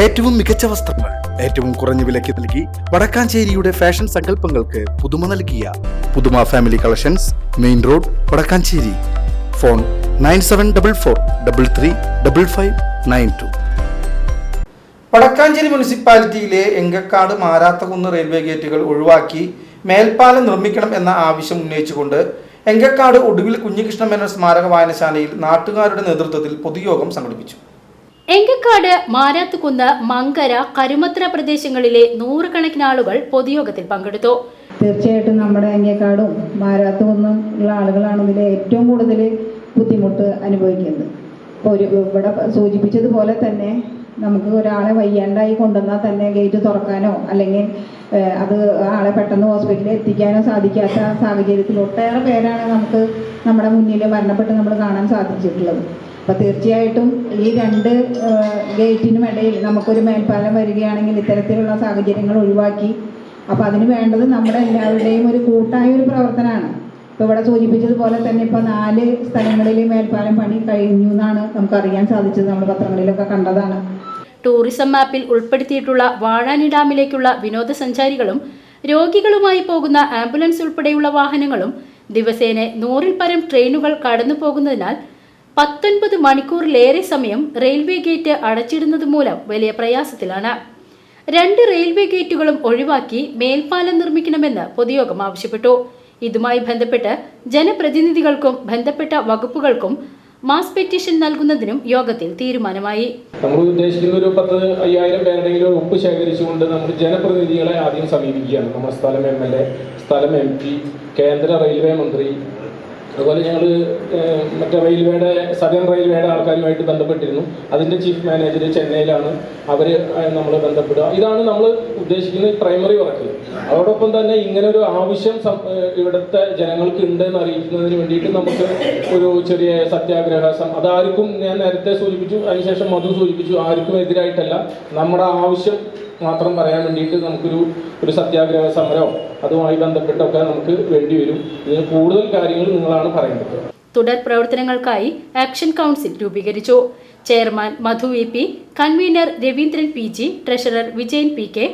ഏറ്റവും മികച്ച വസ്ത്രങ്ങൾ ഏറ്റവും കുറഞ്ഞ വിലയ്ക്ക് നൽകി വടക്കാഞ്ചേരിയുടെ ഫാഷൻ സങ്കല്പങ്ങൾക്ക് പുതുമ നൽകിയ Puthuma family collections main road Vadakkanchery. Phone nine seven double four double three double five nine two. Vadakkanchery മുനിസിപ്പാലിറ്റിയിലെ എങ്കക്കാട് മാരാത്തകുന്ന് റെയിൽവേ ഗേറ്റുകൾ ഒഴിവാക്കി മേൽപ്പാലം നിർമ്മിക്കണം എന്ന ആവശ്യം ഉന്നയിച്ചുകൊണ്ട് എങ്കക്കാട് ഒടുവിൽ കുഞ്ഞികൃഷ്ണ മേനോൻ സ്മാരക വായനശാലയിൽ നാട്ടുകാരുടെ നേതൃത്വത്തിൽ പൊതുയോഗം സംഘടിപ്പിച്ചു. എങ്കക്കാട് മാരാത്തുകുന്ന് മങ്കര കരുമത്ര പ്രദേശങ്ങളിലെ നൂറുകണക്കിന് ആളുകൾ പൊതുയോഗത്തിൽ പങ്കെടുത്തു. തീർച്ചയായിട്ടും നമ്മുടെ എങ്കേക്കാടും മാരാത്തുകുന്നും ഉള്ള ആളുകളാണ് ഇതിൽ ഏറ്റവും കൂടുതൽ ബുദ്ധിമുട്ട് അനുഭവിക്കുന്നത്. ഇപ്പോൾ ഒരു ഇവിടെ സൂചിപ്പിച്ചതുപോലെ തന്നെ നമുക്ക് ഒരാളെ വയ്യാണ്ടായി കൊണ്ടുവന്നാൽ തന്നെ ഗേറ്റ് തുറക്കാനോ അല്ലെങ്കിൽ അത് ആളെ പെട്ടെന്ന് ഹോസ്പിറ്റലിൽ എത്തിക്കാനോ സാധിക്കാത്ത സാഹചര്യത്തിൽ ഒട്ടേറെ പേരാണ് നമുക്ക് നമ്മുടെ മുന്നിൽ മരണപ്പെട്ട് നമ്മൾ കാണാൻ സാധിച്ചിട്ടുള്ളത്. അപ്പോൾ തീർച്ചയായിട്ടും ഈ രണ്ട് ഗേറ്റിനും ഇടയിൽ നമുക്കൊരു മേൽപ്പാലം വരികയാണെങ്കിൽ ഇത്തരത്തിലുള്ള സാഹചര്യങ്ങൾ ഒഴിവാക്കി. അപ്പോൾ അതിന് വേണ്ടത് നമ്മുടെ എല്ലാവരുടെയും ഒരു കൂട്ടായ ഒരു പ്രവർത്തനമാണ്. ഇപ്പോൾ ഇവിടെ സൂചിപ്പിച്ചതുപോലെ തന്നെ ഇപ്പോൾ നാല് സ്ഥലങ്ങളിൽ മേൽപ്പാലം പണി കഴിഞ്ഞു എന്നാണ് നമുക്ക് അറിയാൻ സാധിച്ചത്. നമ്മൾ പത്രങ്ങളിലൊക്കെ കണ്ടതാണ്. ടൂറിസം മാപ്പിൽ ഉൾപ്പെടുത്തിയിട്ടുള്ള വാഴാനി ഡാമിലേക്കുള്ള വിനോദസഞ്ചാരികളും രോഗികളുമായി പോകുന്ന ആംബുലൻസ് ഉൾപ്പെടെയുള്ള വാഹനങ്ങളും ദിവസേന നൂറിൽ പരം ട്രെയിനുകൾ കടന്നു പോകുന്നതിനാൽ പത്തൊൻപത് മണിക്കൂറിലേറെ സമയം റെയിൽവേ ഗേറ്റ് അടച്ചിടുന്നത് മൂലം വലിയ പ്രയാസത്തിലാണ്. രണ്ട് റെയിൽവേ ഗേറ്റുകളും ഒഴിവാക്കി മേൽപ്പാലം നിർമ്മിക്കണമെന്ന് പൊതുയോഗം ആവശ്യപ്പെട്ടു. ഇതുമായി ബന്ധപ്പെട്ട് ജനപ്രതിനിധികൾക്കും ബന്ധപ്പെട്ട വകുപ്പുകൾക്കും മാസ് പെറ്റീഷൻ നൽകുന്നതിനും യോഗത്തിൽ തീരുമാനമായി. നമ്മൾ ഉദ്ദേശിക്കുന്ന ഒരു പത്ത് അയ്യായിരം പേരുടെങ്കിലും ഒപ്പ് ശേഖരിച്ചുകൊണ്ട് നമ്മൾ ജനപ്രതിനിധികളെ ആദ്യം സമീപിക്കുകയാണ്. നമ്മുടെ സ്ഥലം എം എൽ എ സ്ഥലം എം പി കേന്ദ്ര റെയിൽവേ മന്ത്രി അതുപോലെ ഞങ്ങൾ മറ്റേ റെയിൽവേയുടെ സദൻ റെയിൽവേയുടെ ആൾക്കാരുമായിട്ട് ബന്ധപ്പെട്ടിരുന്നു. അതിന്റെ ചീഫ് മാനേജർ ചെന്നൈയിലാണ് അവർ നമ്മൾ ബന്ധപ്പെടുക. ഇതാണ് നമ്മൾ ഉദ്ദേശിക്കുന്ന പ്രൈമറി വർക്ക്. അതോടൊപ്പം തന്നെ ഇങ്ങനെ ഒരു ആവശ്യം ഇവിടുത്തെ ജനങ്ങൾക്ക് ഉണ്ട് എന്ന് അറിയിക്കുന്നതിന് വേണ്ടിയിട്ട് നമുക്ക് ഒരു ചെറിയ സത്യാഗ്രഹ അതാർക്കും ഞാൻ നേരത്തെ സൂചിപ്പിച്ചു അതിനുശേഷം മധു സൂചിപ്പിച്ചു ആർക്കും എതിരായിട്ടല്ല. നമ്മുടെ ആവശ്യം മാത്രം പറയാൻ വേണ്ടിയിട്ട് നമുക്കൊരു ഒരു സത്യാഗ്രഹ സമരമോ അതുമായി ബന്ധപ്പെട്ടൊക്കെ നമുക്ക് വേണ്ടി വരും. ഇതിന് കൂടുതൽ കാര്യങ്ങൾ നിങ്ങളാണ് പറയേണ്ടത്. തുടർ പ്രവർത്തനങ്ങൾക്കായി ആക്ഷൻ കൗൺസിൽ രൂപീകരിച്ചു. Chairman Madhu V P convener Raveendran P G treasurer Vijayan P K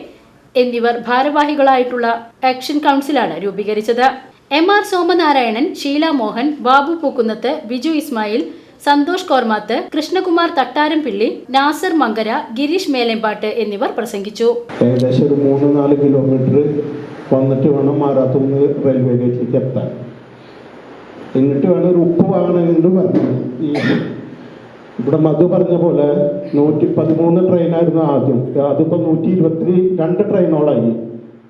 എന്നിവർ ഭാരവാഹികളായിട്ടുള്ള ആക്ഷൻ കൗൺസിലാണ് രൂപീകരിച്ചത്. എം ആർ സോമനാരായണൻ ഷീല മോഹൻ ബാബു പൂക്കുന്നത്ത് ബിജു ഇസ്മായിൽ സന്തോഷ് കോർമാത്ത് കൃഷ്ണകുമാർ തട്ടാരംപിള്ളി നാസർ മങ്കര ഗിരീഷ് മേലേമ്പാട്ട് എന്നിവർ പ്രസംഗിച്ചു. ഏകദേശം ഒരു മൂന്ന് നാല് കിലോമീറ്റർ വന്നിട്ട് വേണം മാറാത്തുനിന്ന് റെയിൽവേ ഗേറ്റിലേക്ക് എത്താൻ. എന്നിട്ട് വേണം ഒരു ഉപ്പ് വാങ്ങണമെന്ന് പറഞ്ഞു ഈ ഇവിടെ മധു പറഞ്ഞ പോലെ നൂറ്റി പതിമൂന്ന് ട്രെയിനായിരുന്നു ആദ്യം. അതിപ്പോൾ നൂറ്റി ഇരുപത്തി രണ്ട് ട്രെയിനോളായി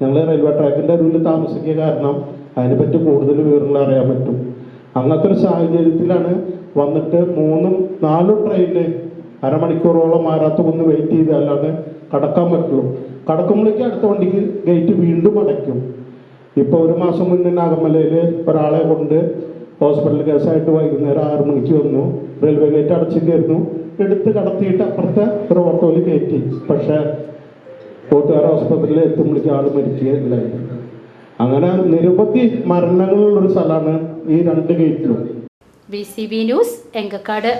ഞങ്ങൾ റെയിൽവേ ട്രാക്കിന്റെ അരുവിൽ താമസിക്കുക കാരണം അതിനെപ്പറ്റി കൂടുതൽ വിവരങ്ങൾ അറിയാൻ പറ്റും. അങ്ങനത്തെ ഒരു സാഹചര്യത്തിലാണ് വന്നിട്ട് മൂന്നും നാലും ട്രെയിനിൽ അരമണിക്കൂറോളം മാറാത്ത ഒന്ന് വെയിറ്റ് ചെയ്താലാണ് കടക്കാൻ പറ്റുള്ളൂ. കടക്കുമ്പോഴേക്ക് അടുത്ത വണ്ടിക്ക് ഗേറ്റ് വീണ്ടും അടയ്ക്കും. ഇപ്പോൾ ഒരു മാസം മുന്നേ നാഗമലയിൽ ഒരാളെ കൊണ്ട് ഹോസ്പിറ്റൽ കേസായിട്ട് വൈകുന്നേരം ആറ് മണിക്ക് വന്നു. റെയിൽവേ ഗേറ്റ് അടച്ചിട്ടായിരുന്നു എടുത്ത് കടത്തിയിട്ട് അപ്പുറത്തെ ഒരു ഓട്ടോയിൽ കയറ്റി. പക്ഷേ കൂട്ടുകാർ ആസ്പത്രിയിൽ എത്തുമ്പോഴേക്കും ആൾ മരിക്കുകയില്ലായിരുന്നു. അങ്ങനെ നിരവധി മരണങ്ങളുള്ളൊരു സ്ഥലമാണ് ഈ രണ്ട് ഗേറ്റിലും B C B news Engakkad.